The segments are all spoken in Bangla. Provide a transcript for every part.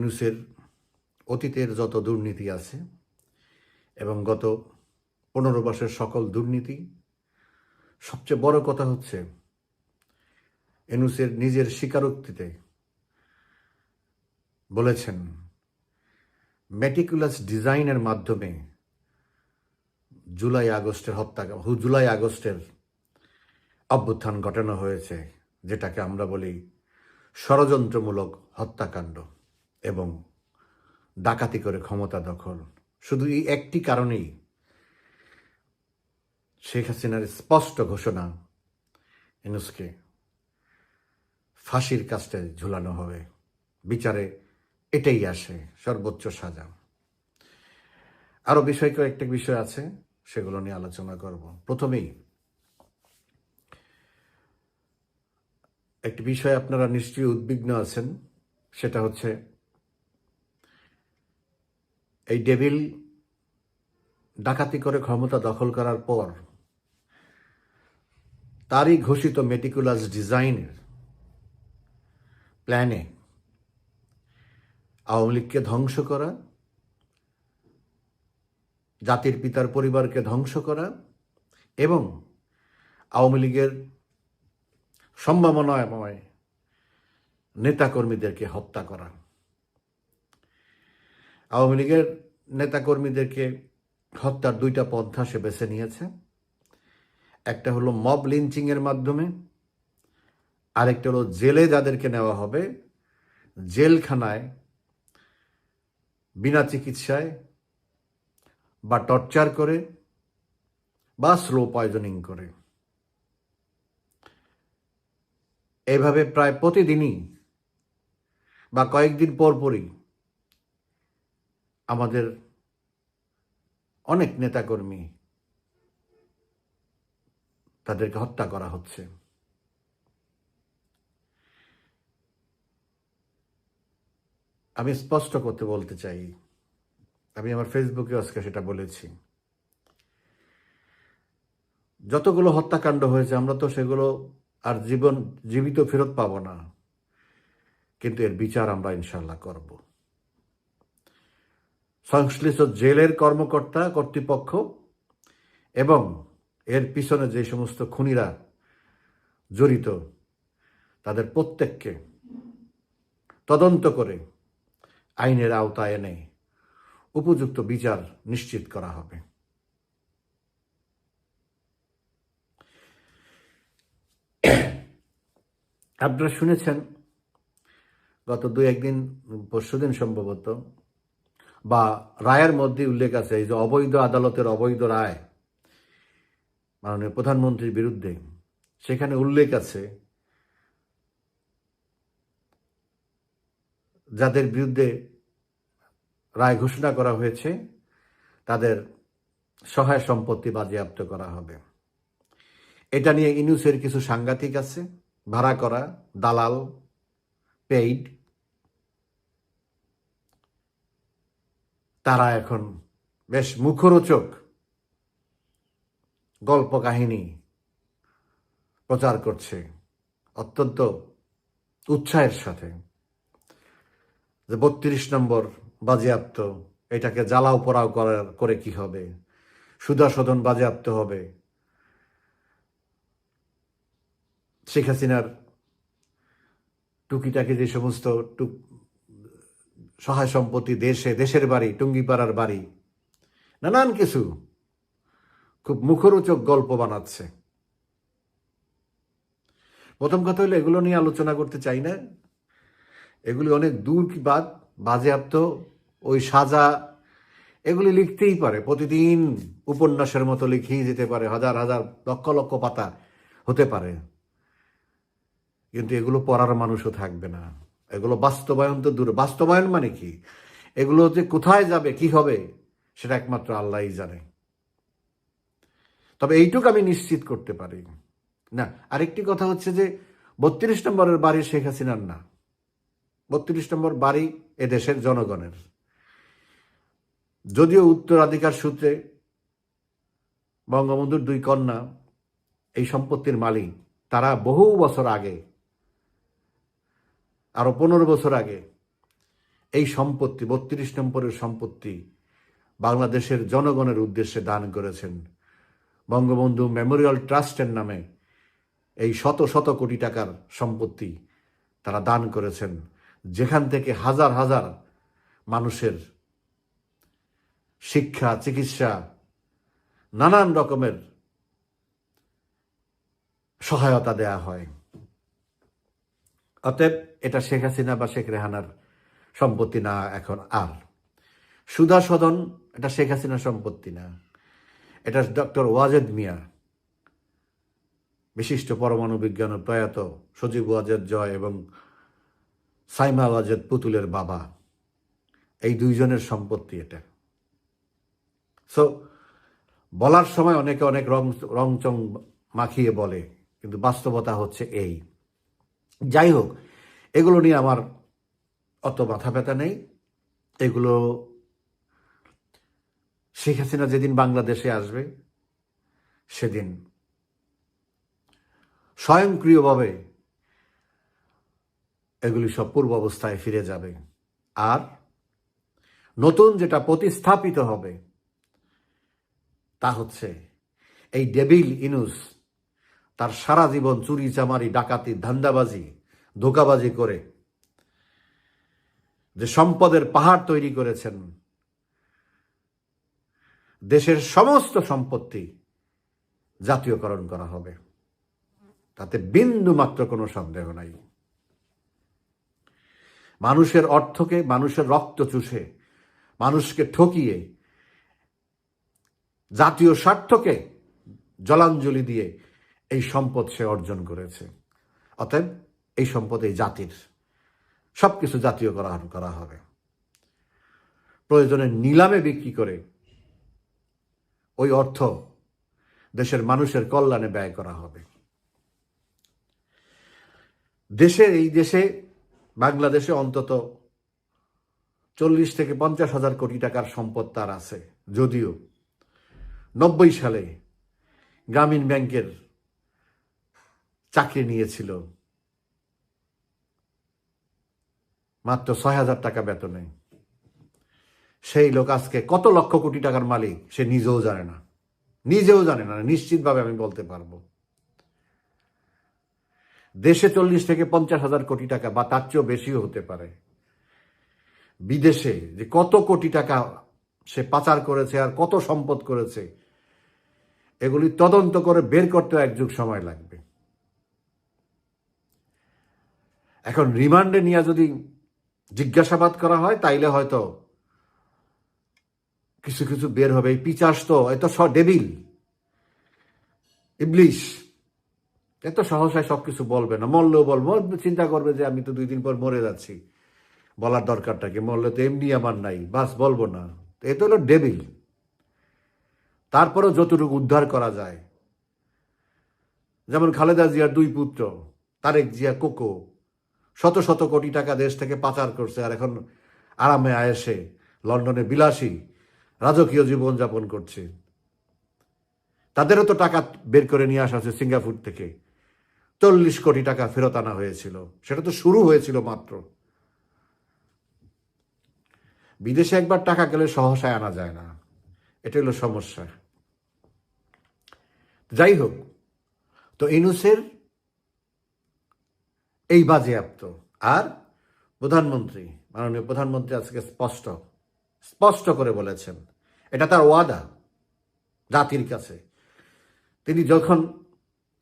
ইউনুসের অতীতের যত দুর্নীতি আছে এবং গত পনেরো বছরের সকল দুর্নীতি, সবচেয়ে বড় কথা হচ্ছে এনুসের নিজের স্বীকারোক্তিতে বলেছেন মেটিকুলাস ডিজাইনের মাধ্যমে জুলাই আগস্টের হত্যা জুলাই আগস্টের অভ্যুত্থান ঘটানো হয়েছে, যেটাকে আমরা বলি ষড়যন্ত্রমূলক হত্যাকাণ্ড। এবং ডাকাতি করে ক্ষমতা দখল। শুধু এই একটি কারণেই শেখ হাসিনার স্পষ্ট ঘোষণা, ইনুসকে ফাঁসির কাজটায় ঝুলানো হবে। বিচারে এটাই আসে, সর্বোচ্চ সাজা। আরও বিষয় কয়েকটা বিষয় আছে, সেগুলো নিয়ে আলোচনা করব। প্রথমেই একটি বিষয় আপনারা নিশ্চয়ই উদ্বিগ্ন আছেন, সেটা হচ্ছে এই ডেভিল ডাকাতি করে ক্ষমতা দখল করার পর তারই ঘোষিত মেটিকুলাস ডিজাইনের প্ল্যানে আওয়ামী লীগকে ধ্বংস করা, জাতির পিতার পরিবারকে ধ্বংস করা এবং আওয়ামী লীগের সম্ভাবনাময় নেতাকর্মীদেরকে হত্যা করা। আওয়ামী লীগের নেতাকর্মীদেরকে হত্যার দুইটা পন্থা সে বেছে নিয়েছে। একটা হলো মব লিঞ্চিং এর মাধ্যমে, আরেকটা হলো জেলে যাদেরকে নেওয়া হবে, জেলখানায়, বিনা চিকিৎসায় বা টর্চার করে বা স্লো পয়জনিং করে। এইভাবে প্রায় প্রতিদিনই বা কয়েকদিন পর পরই আমাদের অনেক নেতাকর্মী তাদেরকে হত্যা করা হচ্ছে। আমি স্পষ্ট করতে বলতে চাই, আমি আমার ফেসবুকে আজকে সেটা বলেছি। যতগুলো হত্যাকাণ্ড হয়েছে, আমরা তো সেগুলো আর জীবন, জীবিত ফেরত পাবো না, কিন্তু এর বিচার আমরা ইনশাল্লাহ করব। সংশ্লিষ্ট জেলের কর্মকর্তা কর্তৃপক্ষ এবং এর পিছনে যে সমস্ত খুনিরা জড়িত, তাদের প্রত্যেককে তদন্ত করে আইনের আওতায় এনে উপযুক্ত বিচার নিশ্চিত করা হবে। আপনারা শুনেছেন, গত দুই একদিন পরশুদিন সম্ভবত বা রায়ের মধ্যে উল্লেখ আছে, এই যে অবৈধ আদালতের অবৈধ রায়, মাননীয় প্রধানমন্ত্রীর বিরুদ্ধে, সেখানে উল্লেখ আছে, যাদের বিরুদ্ধে রায় ঘোষণা করা হয়েছে, তাদের সহায় সম্পত্তি বাজেয়াপ্ত করা হবে। এটা নিয়ে ইনুসের কিছু সাংঘাতিক আছে, ভাড়া করা, দালাল পেইড তারা এখন বেশ মুখরোচক গল্প কাহিনী প্রচার করছে অত্যন্ত উৎসাহের সাথে। যে বত্রিশ নম্বর বাজেয়াপ্ত, এটাকে জ্বালাও পোড়াও করার, করে কি হবে? সুদাশোধন বাজেয়াপ্ত হবে। শেখ হাসিনার টুকিটাকি যে সমস্ত টুক সহায় সম্পত্তি দেশে, দেশের বাড়ি, টুঙ্গিপাড়ার বাড়ি, নানান কিছু খুব মুখরোচক গল্প বানাচ্ছে। প্রথম কথা হলো, এগুলো নিয়ে আলোচনা করতে চাই না। এগুলি অনেক দূর কি বাদ, বাজেয়াপ্ত, ওই সাজা, এগুলি লিখতেই পারে। প্রতিদিন উপন্যাসের মতো লিখিয়ে যেতে পারে, হাজার হাজার, লক্ষ লক্ষ পাতা হতে পারে। কিন্তু এগুলো পড়ার মানুষও থাকবে না। এগুলো বাস্তবায়ন তো দূর। বাস্তবায়ন মানে কি? এগুলো যে কোথায় যাবে, কি হবে, সেটা একমাত্র আল্লাহই জানে। তবে এইটুকু আমি নিশ্চিত করতে পারি। না, আরেকটি কথা হচ্ছে যে, বত্রিশ নম্বরের বাড়ি শেখ হাসিনার না। বত্রিশ নম্বর বাড়ি এদেশের জনগণের। যদিও উত্তরাধিকার সূত্রে বঙ্গবন্ধুর দুই কন্যা, এই সম্পত্তির মালিক, তারা বহু বছর আগে আরও পনেরো বছর আগে এই সম্পত্তি, বত্রিশ নম্বরের সম্পত্তি বাংলাদেশের জনগণের উদ্দেশ্যে দান করেছেন। বঙ্গবন্ধু মেমোরিয়াল ট্রাস্টের নামে এই শত শত কোটি টাকার সম্পত্তি তারা দান করেছেন, যেখান থেকে হাজার হাজার মানুষের শিক্ষা, চিকিৎসা, নানান রকমের সহায়তা দেয়া হয়। অতএব এটা শেখ হাসিনা বা শেখ রেহানার সম্পত্তি না এখন আর। সুধা সদন, এটা শেখ হাসিনার সম্পত্তি না। এটা ডক্টর ওয়াজেদ মিয়া, বিশিষ্ট পরমাণু বিজ্ঞান প্রয়াত সজীব ওয়াজেদ জয় এবং সাইমা ওয়াজেদ পুতুলের বাবা। এই দুইজনের সম্পত্তি এটা। সো বলার সময় অনেকে অনেক রং রংচং মাখিয়ে বলে, কিন্তু বাস্তবতা হচ্ছে এই। যাই হোক এগুলো নিয়ে আমার অত মাথা ব্যথা নেই। এগুলো শেখ হাসিনা যেদিন বাংলাদেশে আসবে, সেদিন স্বয়ংক্রিয়ভাবে এগুলি সব পূর্ব অবস্থায় ফিরে যাবে। আর নতুন যেটা প্রতিস্থাপিত হবে, তা হচ্ছে এই ডেভিল ইনুস তার সারা জীবন চুরি, চামারি, ডাকাতি, ধান্দাবাজি, ধোকাবাজি করে যে সম্পদের পাহাড় তৈরি করেছেন, দেশের সমস্ত সম্পত্তি জাতীয়করণ করা হবে। তাতে বিন্দু মাত্র কোনো সন্দেহ নাই। মানুষের অর্থকে, মানুষের রক্ত চুষে, মানুষকে ঠকিয়ে, জাতীয় স্বার্থকে জলাঞ্জলি দিয়ে এই সম্পদ সে অর্জন করেছে। অতএব এই সম্পদ এই জাতির। সবকিছু জাতীয় করা করা হবে। প্রয়োজনে নিলামে বিক্রি করে ওই অর্থ দেশের মানুষের কল্যাণে ব্যয় করা হবে। দেশের এই দেশে, বাংলাদেশে অন্তত চল্লিশ থেকে পঞ্চাশ হাজার কোটি টাকার সম্পদ তার আছে। যদিও নব্বই সালে গ্রামীণ ব্যাংকের চাকরি নিয়েছিল। মাত্র ছয় হাজার টাকা বেতনে। সেই লোক আজকে কত লক্ষ কোটি টাকার মালিক, সে নিজেও জানে না। নিজেও জানে না, নিশ্চিতভাবে আমি বলতে পারব। দেশে চল্লিশ থেকে পঞ্চাশ হাজার কোটি টাকা, বা তার চেয়েও বেশিও হতে পারে। বিদেশে যে কত কোটি টাকা সে পাচার করেছে আর কত সম্পদ করেছে, এগুলি তদন্ত করে বের করতে এক যুগ সময় লাগবে। এখন রিমান্ডে নিয়ে যদি জিজ্ঞাসাবাদ করা হয়, তাইলে হয়তো কিছু কিছু বের হবে। পিচাস তো এত স, ডেবিল। ইবলিশ এত সহসায় সবকিছু বলবে না। মরলেও বলব। চিন্তা করবে যে আমি তো দুই দিন পর মরে যাচ্ছি। বলার দরকারটা কি? মরলে তো এমনি আমার নাই। বাস, বলব না। এ তো হলো ডেবিল। তারপরেও যতটুকু উদ্ধার করা যায়। যেমন খালেদা জিয়ার দুই পুত্র, তারেক জিয়া কোকো শত শত কোটি টাকা দেশ থেকে পাচার করছে আর এখন আরামে আয়েসে, লন্ডনে বিলাসী, রাজকীয় জীবনযাপন করছে। তাদেরও তো টাকা বের করে নিয়ে আসা হচ্ছে সিঙ্গাপুর থেকে। চল্লিশ কোটি টাকা ফেরত আনা হয়েছিল। সেটা তো শুরু হয়েছিল মাত্র। বিদেশে একবার টাকা গেলে সহসায় আনা যায় না। এটা হলো সমস্যা। যাই হোক, তো ইনুসের এই বাজেয়াপ্ত। আর প্রধানমন্ত্রী, মাননীয় প্রধানমন্ত্রী আজকে স্পষ্ট স্পষ্ট করে বলেছেন, এটা তার ওয়াদা জাতির কাছে। তিনি যখন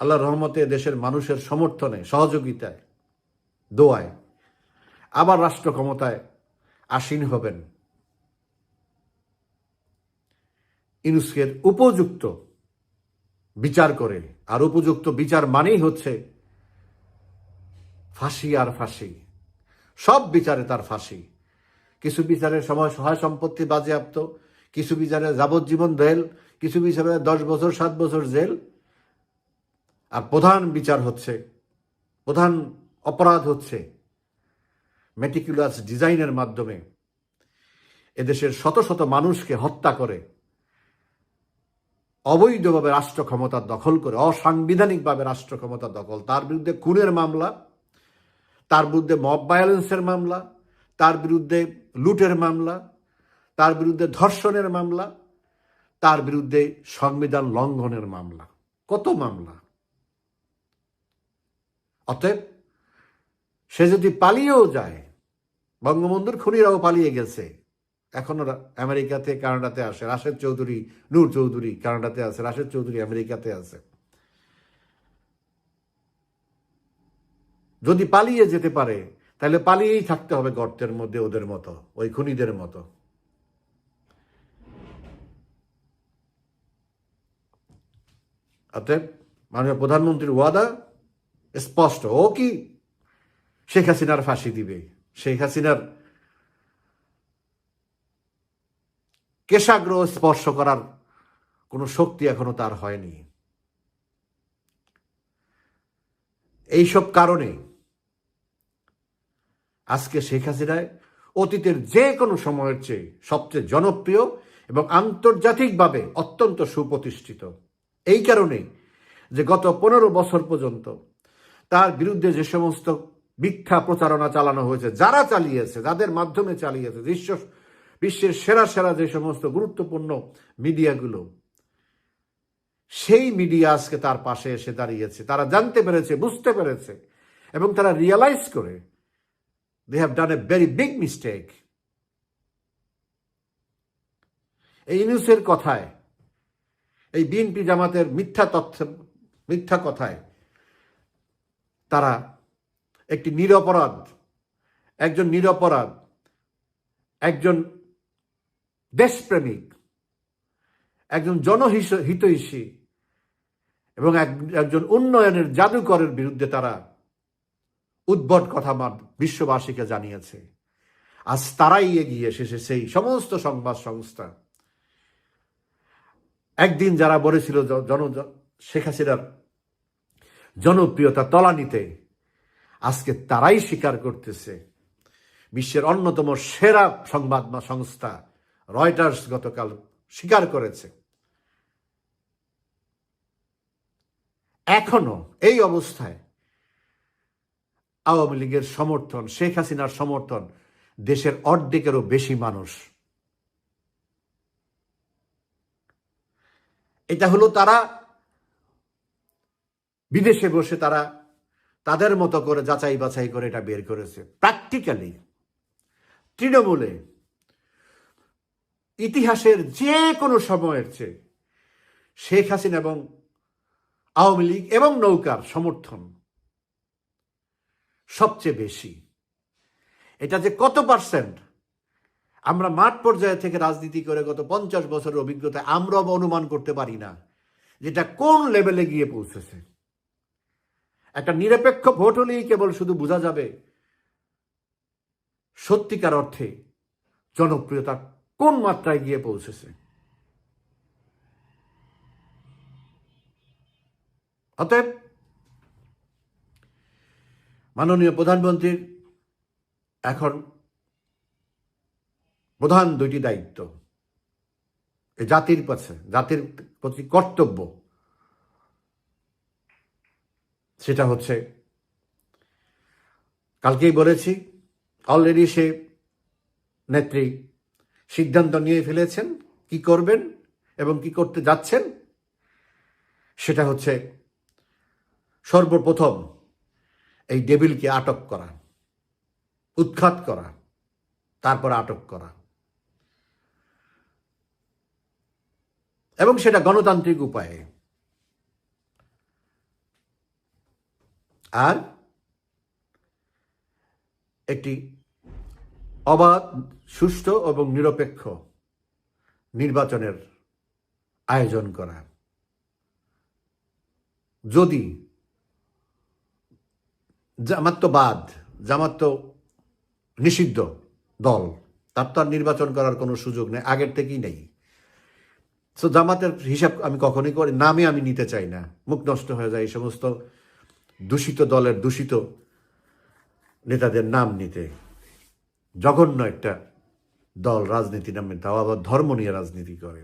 আল্লাহ রহমতে দেশের মানুষের সমর্থনে, সহযোগিতায়, দোয়ায় আবার রাষ্ট্র ক্ষমতায় আসীন হবেন ইনুসকের উপযুক্ত বিচার করে, আর উপযুক্ত বিচার মানেই হচ্ছে ফাঁসি আর ফাঁসি। সব বিচারে তার ফাঁসি। কিছু বিচারের সময় সহায় সম্পত্তি বাজেয়াপ্ত, কিছু বিচারে যাবজ্জীবন জেল কিছু বিচারে দশ বছর, সাত বছর জেল। আর প্রধান বিচার হচ্ছে, প্রধান অপরাধ হচ্ছে মেটিকুলাস ডিজাইনের মাধ্যমে এদেশের শত শত মানুষকে হত্যা করে, অবৈধভাবে রাষ্ট্র ক্ষমতা দখল করে, অসাংবিধানিকভাবে রাষ্ট্র ক্ষমতা দখল, তার বিরুদ্ধে খুনের মামলা তার বিরুদ্ধে মব ভায়োলেন্সের মামলা, তার বিরুদ্ধে লুটের মামলা, তার বিরুদ্ধে ধর্ষণের মামলা, তার বিরুদ্ধে সংবিধান লঙ্ঘনের মামলা। কত মামলা? অতএব সে যদি পালিয়েও যায়, বঙ্গবন্ধুর খুনিরাও পালিয়ে গেছে, এখনও আমেরিকাতে, কানাডাতে আসে, রাশেদ চৌধুরী, নূর চৌধুরী কানাডাতে আছে রাশেদ চৌধুরী আমেরিকাতে আছে যদি পালিয়ে যেতে পারে, তাহলে পালিয়েই থাকতে হবে গর্তের মধ্যে ওদের মতো, ওই খুনিদের মতো। অতএব মাননীয় প্রধানমন্ত্রীর ওয়াদা স্পষ্ট। ও কি? শেখ হাসিনার ফাঁসি দিবে। শেখ হাসিনার কেশাগ্রহ স্পর্শ করার কোনো শক্তি এখনও তার হয়নি। এইসব কারণে আজকে শেখ হাসিনায় অতীতের যে কোনো সময়ের চেয়ে সবচেয়ে জনপ্রিয় এবং আন্তর্জাতিকভাবে অত্যন্ত সুপ্রতিষ্ঠিত। এই কারণে যে গত পনেরো বছর পর্যন্ত তার বিরুদ্ধে যে সমস্ত মিথ্যা প্রচারণা চালানো হয়েছে, যারা চালিয়েছে, যাদের মাধ্যমে চালিয়েছে, বিশ্ব, বিশ্বের সেরা সেরা যে সমস্ত গুরুত্বপূর্ণ মিডিয়াগুলো, সেই মিডিয়া আজকে তার পাশে এসে দাঁড়িয়েছে। তারা জানতে পেরেছে, বুঝতে পেরেছে এবং তারা রিয়েলাইজ করে they have done a very big mistake এই নিউজের কথায়, এই বিএনপি জামাতের মিথ্যা তথ্য, মিথ্যা কথায় তারা একটি নিরপরাধ, একজন নিরপরাধ, একজন দেশপ্রেমিক, একজন জনহিতৈষী এবং এক- একজন উন্নয়নের জাদুকরের বিরুদ্ধে তারা উদ্ভট কথা বিশ্ববাসীকে জানিয়েছে। আজ তারাই এগিয়ে এসেছে সেই সমস্ত সংবাদ সংস্থা। একদিন যারা বলেছিল জন শেখ হাসিনার জনপ্রিয়তা তলানিতে, আজকে তারাই স্বীকার করতেছে। বিশ্বের অন্যতম সেরা সংবাদ সংস্থা রয়টার্স গতকাল স্বীকার করেছে। এখনও এই অবস্থায় আওয়ামী লীগের সমর্থন, শেখ হাসিনার সমর্থন দেশের অর্ধেকেরও বেশি মানুষ। এটা হলো তারা বিদেশে বসে তারা তাদের মতো করে যাচাই বাছাই করে এটা বের করেছে। প্র্যাকটিক্যালি তৃণমূলে, ইতিহাসের যে কোনো সময়ের চেয়ে শেখ হাসিনা এবং আওয়ামী লীগ এবং নৌকার সমর্থন সবচেয়ে বেশি। এটা যে কত পার্সেন্ট আমরা মাঠ পর্যায়ে থেকে রাজনীতি করে গত পঞ্চাশ বছরের অভিজ্ঞতায় আমরা অনুমান করতে পারি না যেটা কোন লেভেলে গিয়ে পৌঁছেছে। একটা নিরপেক্ষ ভোট হলেই কেবল শুধু বোঝা যাবে সত্যিকার অর্থে জনপ্রিয়তা কোন মাত্রায় গিয়ে পৌঁছেছে। অতএব মাননীয় প্রধানমন্ত্রীর এখন প্রধান দুইটি দায়িত্ব। জাতির কাছে জাতির প্রতি কর্তব্য। সেটা হচ্ছে, কালকেই বলেছি অলরেডি সে নেত্রী সিদ্ধান্ত নিয়ে ফেলেছেন, কি করবেন এবং কি করতে যাচ্ছেন, সেটা হচ্ছে সর্বপ্রথম এই ডেবিলকে আটক করা, উৎখাত করা, তারপর আটক করা। এবং সেটা গণতান্ত্রিক উপায়ে। আর একটি অবাধ, সুষ্ঠু এবং নিরপেক্ষ নির্বাচনের আয়োজন করা। যদি জামাত তো বাদ, জামাত তো নিষিদ্ধ দল। তার তো আর নির্বাচন করার কোনো সুযোগ নেই, আগের থেকেই নেই। তো জামাতের হিসাব আমি কখনোই করি নামে আমি নিতে চাই না। মুখ নষ্ট হয়ে যায় এই সমস্ত দূষিত দলের দূষিত নেতাদের নাম নিতে। জঘন্য একটা দল রাজনীতি নামে তাও আবার ধর্ম নিয়ে রাজনীতি করে।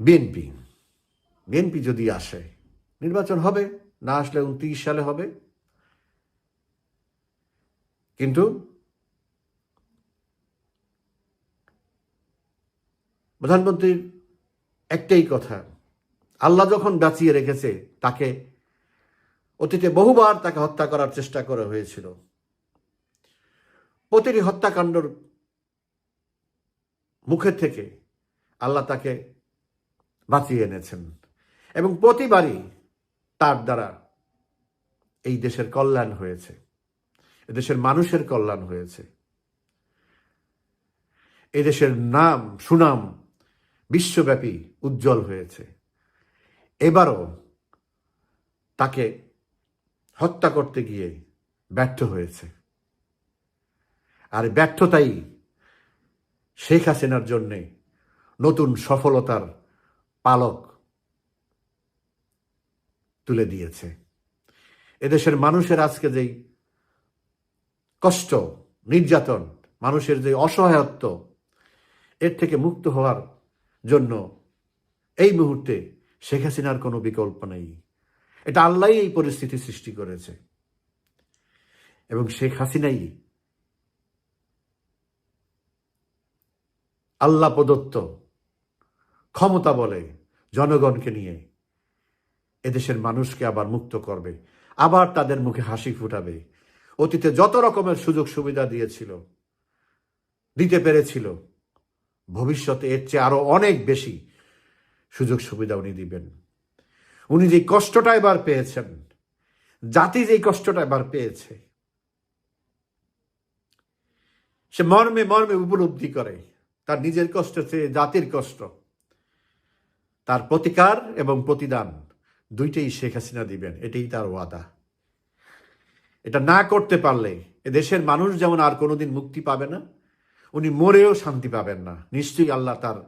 বিএনপি বিএনপি যদি আসে, নির্বাচন হবে। না আসলে উনত্রিশ সালে হবে। কিন্তু প্রধানমন্ত্রীর একটাই কথা, আল্লাহ যখন বাঁচিয়ে রেখেছে, তাকে অতীতে বহুবার তাকে হত্যা করার চেষ্টা করা হয়েছিল। প্রতিটি হত্যাকাণ্ডর মুখের থেকে আল্লাহ তাকে বাঁচিয়ে এনেছেন। এবং প্রতিবারই তার দ্বারা এই দেশের কল্যাণ হয়েছে এদেশের মানুষের কল্যাণ হয়েছে। এদেশের নাম, সুনাম বিশ্বব্যাপী উজ্জ্বল হয়েছে। এবারও তাকে হত্যা করতে গিয়ে ব্যর্থ হয়েছে। আর ব্যর্থতাই শেখ হাসিনার জন্যে নতুন সফলতার পালক তুলে দিয়েছে। এদেশের মানুষের আজকে যেই কষ্ট, নির্যাতন, মানুষের যে অসহায়ত্ব, এর থেকে মুক্ত হওয়ার জন্য এই মুহূর্তে শেখ হাসিনার কোনো বিকল্প নেই। এটা আল্লাহ এই পরিস্থিতি সৃষ্টি করেছে। এবং শেখ হাসিনাই আল্লাহ প্রদত্ত ক্ষমতা বলে জনগণকে নিয়ে এদেশের মানুষকে আবার মুক্ত করবে, আবার তাদের মুখে হাসি ফুটাবে। অতীতে যত রকমের সুযোগ সুবিধা দিয়েছিল, দিতে পেরেছিল, ভবিষ্যতে এর চেয়ে আরও অনেক বেশি সুযোগ সুবিধা উনি দিবেন। উনি যে কষ্টটা এবার পেয়েছেন, জাতি যে কষ্টটা এবার পেয়েছে, সে মর্মে মর্মে উপলব্ধি করে তার নিজের কষ্ট চেয়ে জাতির কষ্ট, তার প্রতিকার এবং প্রতিদান। দুইটাই শেখ হাসিনা দিবেন, এটাই তার ওয়াদা। এটা না করতে পারলে দেশের মানুষ যেমন আর কোনোদিন মুক্তি পাবে না, উনি মরেও শান্তি পাবেন না। নিশ্চয়ই আল্লাহ তার